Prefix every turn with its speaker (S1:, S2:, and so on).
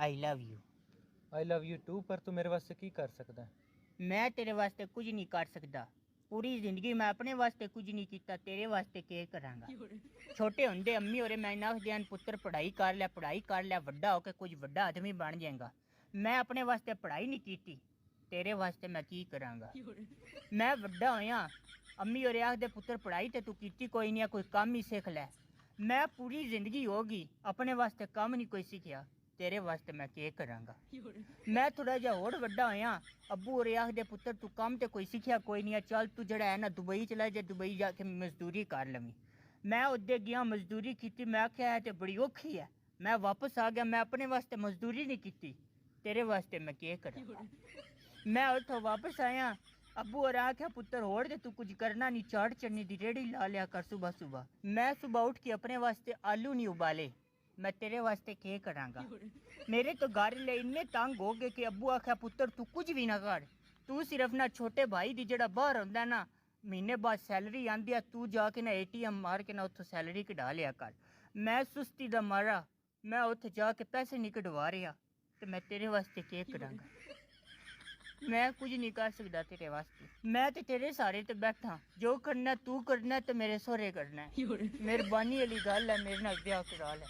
S1: I love you
S2: I love you too ਪਰ ਤੂੰ ਮੇਰੇ ਵਾਸਤੇ ਕੀ ਕਰ ਸਕਦਾ ਹੈ?
S1: ਮੈਂ ਤੇਰੇ ਵਾਸਤੇ ਕੁਝ ਨਹੀਂ ਕਰ ਸਕਦਾ। ਪੂਰੀ ਜ਼ਿੰਦਗੀ ਮੈਂ ਆਪਣੇ ਵਾਸਤੇ ਕੁਝ ਨਹੀਂ ਕੀਤਾ ਤੇਰੇ ਵਾਸਤੇ ਕੀ ਕਰਾਂਗਾ? ਛੋਟੇ ਹੁੰਦੇ ਅੰਮੀ ਹੋਰੇ ਮੈਂ ਨਾ ਦਿਆਂ ਪੁੱਤਰ ਪੜ੍ਹਾਈ ਕਰ ਲੈ ਪੜ੍ਹਾਈ ਕਰ ਲੈ ਵੱਡਾ ਹੋ ਕੇ ਕੁਝ ਵੱਡਾ ਆਦਮੀ ਬਣ ਜਾਏਗਾ। ਮੈਂ ਆਪਣੇ ਵਾਸਤੇ ਪੜ੍ਹਾਈ ਨਹੀਂ ਕੀਤੀ ਤੇਰੇ ਵਾਸਤੇ ਮੈਂ ਕੀ ਕਰਾਂਗਾ? ਮੈਂ ਵੱਡਾ ਹੋਇਆ ਅੰਮੀ ਹੋਰੇ ਆਖਦੇ ਪੁੱਤਰ ਪੜ੍ਹਾਈ ਤੇ ਤੂੰ ਕੀਤੀ ਕੋਈ ਨਹੀਂ ਆ, ਕੋਈ ਕੰਮ ਹੀ ਸਿੱਖ ਲੈ। ਮੈਂ ਪੂਰੀ ਜ਼ਿੰਦਗੀ ਹੋ ਗਈ ਆਪਣੇ ਵਾਸਤੇ ਕੰਮ ਨਹੀਂ ਕੋਈ ਸਿੱਖਿਆ। ਤੇਰੇ ਵਾਸਤੇ ਮੈਂ ਕੀ ਕਰਾਂਗਾ ਮੈਂ ਥੋੜਾ ਜਿਹਾ ਹੋਰ ਵੱਡਾ ਹੋਇਆ। ਅੱਬੂ ਹੋਰੇ ਆਖਦੇ ਪੁੱਤਰ ਤੂੰ ਕੰਮ ਤੇ ਕੋਈ ਸਿੱਖਿਆ ਕੋਈ ਨਹੀਂ ਚੱਲ ਤੂੰ ਜਿਹੜਾ ਹੈ ਨਾ ਦੁਬਈ ਚਲਾ ਜਾ ਦੁਬਈ ਜਾ ਕੇ ਮਜ਼ਦੂਰੀ ਕਰ ਲਵੀਂ। ਮੈਂ ਉੱਦੇ ਗਿਆ ਮਜ਼ਦੂਰੀ ਕੀਤੀ। ਮੈਂ ਆਖਿਆ ਤੇ ਬੜੀ ਔਖੀ ਹੈ। ਮੈਂ ਵਾਪਸ ਆ ਗਿਆ। ਮੈਂ ਆਪਣੇ ਵਾਸਤੇ ਮਜ਼ਦੂਰੀ ਨਹੀਂ ਕੀਤੀ। ਤੇਰੇ ਵਾਸਤੇ ਮੈਂ ਕੀ ਕਰਾਂ ਮੈਂ ਉੱਥੋਂ ਵਾਪਸ ਆਇਆ। ਅੱਬੂ ਹੋਰ ਆਖਿਆ ਪੁੱਤਰ ਹੋਰ ਤੇ ਤੂੰ ਕੁਝ ਕਰਨਾ ਨਹੀਂ। ਚਾਟ ਚਟਨੀ ਦੀ ਰੇੜੀ ਲਾ ਲਿਆ ਕਰ ਸਵੇਰ ਸਵੇਰ ਮੈਂ ਸਵੇਰ ਉੱਠ ਕੇ ਆਪਣੇ ਵਾਸਤੇ ਆਲੂ ਨਹੀਂ ਉਬਾਲੇ। ਮੈਂ ਤੇਰੇ ਵਾਸਤੇ ਕੀ ਕਰਾਂਗਾ? ਮੇਰੇ ਤੋਂ ਘਰ ਲਈ ਇੰਨੇ ਤੰਗ ਹੋ ਗਏ ਕਿ ਅੱਬੂ ਆਖਿਆ ਪੁੱਤਰ ਤੂੰ ਕੁਝ ਵੀ ਨਾ ਕਰ। ਤੂੰ ਸਿਰਫ ਨਾ ਛੋਟੇ ਭਾਈ ਦੀ ਜਿਹੜਾ ਬਾਹਰ ਹੁੰਦਾ ਨਾ ਮਹੀਨੇ ਬਾਅਦ ਸੈਲਰੀ ਆਂਦੀ ਆ ਤੂੰ ਜਾ ਕੇ ਨਾ ਏਟੀਐਮ ਮਾਰ ਕੇ ਨਾ ਉੱਥੋਂ ਸੈਲਰੀ ਕਢਾ ਲਿਆ ਕਰ। ਮੈਂ ਸੁਸਤੀ ਦਾ ਮਾਰਾ ਮੈਂ ਉੱਥੇ ਜਾ ਕੇ ਪੈਸੇ ਨਹੀਂ ਕਢਵਾ ਰਿਹਾ ਤੇ ਮੈਂ ਤੇਰੇ ਵਾਸਤੇ ਕੀ ਕਰਾਂਗਾ? ਮੈਂ ਕੁਝ ਨਹੀਂ ਕਰ ਸਕਦਾ ਤੇਰੇ ਵਾਸਤੇ। ਮੈਂ ਤੇ ਤੇਰੇ ਸਾਰੇ ਤੇ ਬੈਠਾ ਜੋ ਕਰਨਾ ਤੂੰ ਕਰਨਾ ਤੇ ਮੇਰੇ ਸਹੁਰੇ ਕਰਨਾ। ਮਿਹਰਬਾਨੀ ਵਾਲੀ ਗੱਲ ਹੈ ਮੇਰੇ ਨਾਲ ਵਿਆਹ ਕਰਾ ਲੈ।